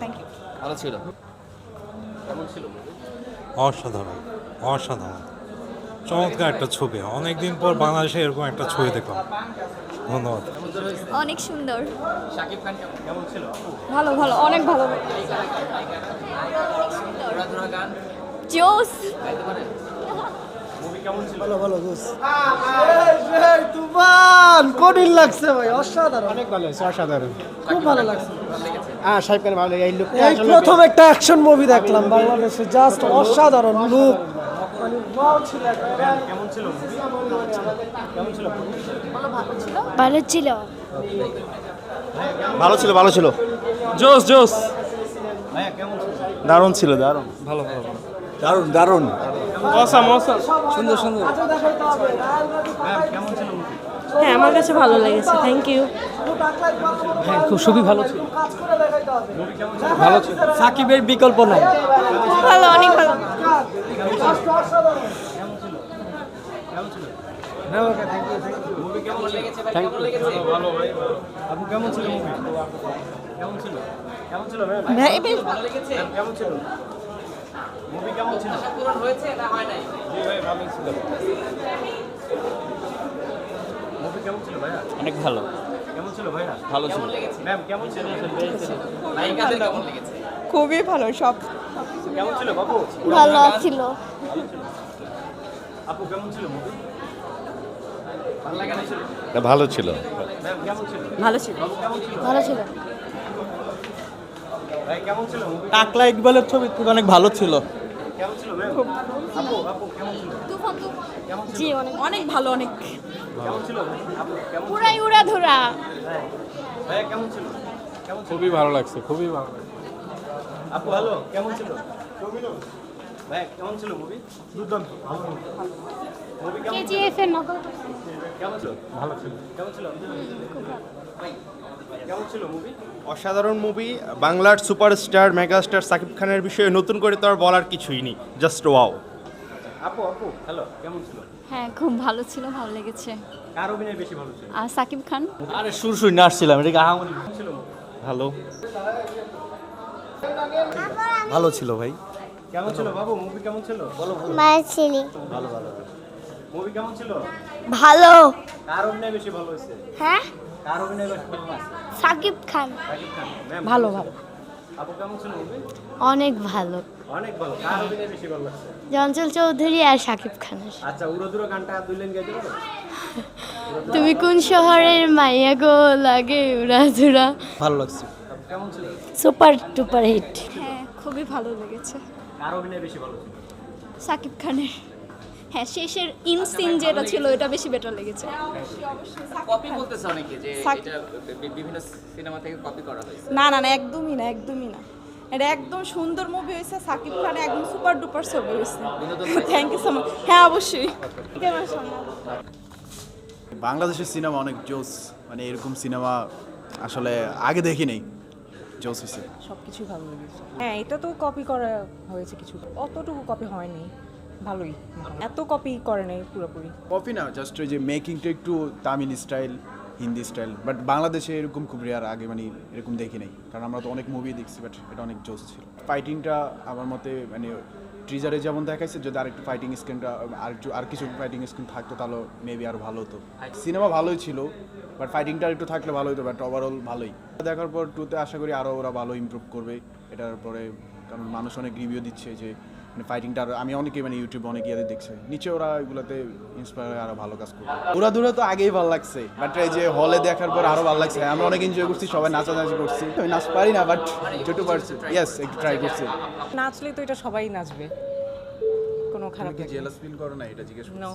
Thank you ভালো ছিল অসাধারণ অসাধারণ। চমৎকার একটা ছবি। অনেকদিন পর বাংলাদেশে এরকম একটা ছবি দেখলাম। ধন্যবাদ। অনেক সুন্দর। শাকিব খান কেমন? ছিল? ভালো ভালো অনেক ভালো। ধরা গান? জোস। গাইতে পারেন মুভি কেমন ছিল কঠিন লাগছে ভাই অসাধারণ। অনেক ভালো হয়েছে অসাধারণ। খুব ভালো লাগছে। হ্যাঁ সাহেব খান ভালো? এই লুকটা এই প্রথম একটা অ্যাকশন মুভি দেখলাম বাংলাদেশে জাস্ট অসাধারণ লুক মানে ছিল। ভালো ছিল। ভালো ছিল ভালো ছিল। জোস জোস। দারুণ ছিল দারুণ। দারুণ দারুণ। সুন্দর সুন্দর। কাছে দেখাইতে হবে, রায়াল মাদ্রিদ হ্যাঁ আমার কাছে ভালো লেগেছে থ্যাংক ইউ হ্যাঁ খুব খুবই ভালো ছিল। ভালো ছিল। সাকিবের বিকল্প নাই। ভালো অনেক ভালো। কেমন লেগেছে ভাই কেমন লেগেছে ভালো ভাই আপু কেমন ছিল? কেমন ছিল কেমন ছিল ম্যাম ভালো লেগেছে। কেমন ছিল? মুভি কেমন ছিল পূরণ হয়েছে না হয় নাই? জি ভাই ভালো ছিল মুভি কেমন ছিল ভাইয়া অনেক ভালো। কেমন ছিল ভাইয়া? ভালো ছিল। ম্যাম কেমন ছিল? নায়িকাদের কেমন লেগেছে? খুবই ভালো সব কেমন ছিল বাবু? ভালো ছিল। আপু কেমন ছিল মুভি? ভালো লাগে না ছিল ভালো ছিল। ম্যাম কেমন ছিল? ভালো ছিল। বাবু কেমন ছিল? ভালো ছিল। ভাই কেমন ছিল টাকলা ইকবালের ছবি অনেক ভালো ছিল। কেমন ছিল ম্যাম আপু আপু কেমন ছিল কেমন ছিল জি অনেক অনেক ভালো অনেক কেমন ছিল পুরাই উড়া ধরা ভাইয়া কেমন ছিল কেমন খুবই ভালো লাগছে খুবই ভালো আপু হ্যালো কেমন ছিল ভাই কেমন ছিল মুভি দুর্দান্ত ভালো মুভি কেমন কেমন ছিল ভালো ছিল কেমন ছিল ভাই, অসাধারণ মুভি বাংলার সুপারস্টার মেগাস্টার সাকিব খানের বিষয়ে নতুন করে তো আর বলার কিছুই নেই জাস্ট ওয়াও আপু আপু হ্যালো কেমন ছিল? হ্যাঁ খুব ভালো ছিল ভালো লেগেছে। কার অভিনয় বেশি ভালো ছিল? আর সাকিব খান? আরে সুর সুর নাচছিলাম এটা আহামরি ছিল ভালো। ভালো ছিল ভাই। কেমন ছিল বাবু? মুভি কেমন ছিল? বলো মাছিলি মুভি কেমন ছিল? ভালো। কার অভিনয় বেশি ভালো হয়েছে? হ্যাঁ? সাকিব খান। খান। ভালো ভালো। অনেক ভালো। অনেক ভালো। কার অভিনয় বেশি ভালো লাগছে? জঞ্চল চৌধুরী আর সাকিব খানের। আচ্ছা উড়ো গানটা দুই লাইন গাইতে পারো তুমি কোন শহরের মাইয়া গো লাগে উড়া ধুরা ভালো লাগছে। কেমন ছিল? Super duper hit. হ্যাঁ খুবই ভালো লেগেছে। কার অভিনয় বেশি ভালো সাকিব খানের। হ্যাঁ শেষের ইন সিন যেটা ছিল এটা বেশি বেটার লেগেছে। কপি বলতেছে অনেকে যে এটা বিভিন্ন সিনেমা থেকে কপি করা হয়েছে। না না না একদমই না একদমই না। এটা একদম সুন্দর মুভি হয়েছে সাকিব খান একদম সুপার ডুপার ছবি হয়েছে। থ্যাংক ইউ সো মাচ হ্যাঁ অবশ্যই। বাংলাদেশের সিনেমা অনেক জোস মানে এরকম সিনেমা আসলে আগে দেখি নেই। জোস হয়েছে। সব কিছু ভালো লেগেছে। হ্যাঁ এটা তো কপি করা হয়েছে কিছু। অতটুকু কপি হয়নি। ভালোই। এত কপি করে নাই পুরোপুরি। কপি না জাস্ট ওই যে মেকিংটা একটু Tamil style Hindi style but বাংলাদেশে এরকম খুব রেয়ার আগে মানে এরকম দেখি নাই। কারণ আমরা তো অনেক মুভি দেখছি বাট এটা অনেক জোস ছিল। ফাইটিংটা আমার মতে মানে ট্রিজারে যেমন দেখাইছে, যদি আরেকটু ফাইটিং স্ক্রিনটা আর একটু, আর কিছু ফাইটিং স্ক্রিন থাকতো, তাহলে মেবি আরও ভালো হতো। সিনেমা ভালোই ছিল বাট ফাইটিংটা একটু থাকলে ভালো হতো বাট ওভারঅল ভালোই। দেখার পর টুতে আশা করি আরও ওরা ভালো ইমপ্রুভ করবে। এটার পরে কারণ মানুষ অনেক রিভিউ দিচ্ছে যে মানে ফাইটিংটা আরও আমি অনেকে মানে ইউটিউবে অনেক ইয়াদের দেখছে। নিচে ওরা এগুলোতে ইন্সপায়ার হয়ে আরও ভালো কাজ করবে ওরা দূরে তো আগেই ভালো লাগছে বাট এই যে হলে দেখার পর আরও ভালো লাগছে। আমরা অনেক এনজয় করছি সবাই নাচানাচি করছি। আমি নাচ পারি না বাট যেটু পারছি ইয়েস একটু ট্রাই করছি। নাচলে তো এটা সবাই নাচবে কোনো খারাপ কি জেলাস ফিল করো না এটা জিজ্ঞেস নো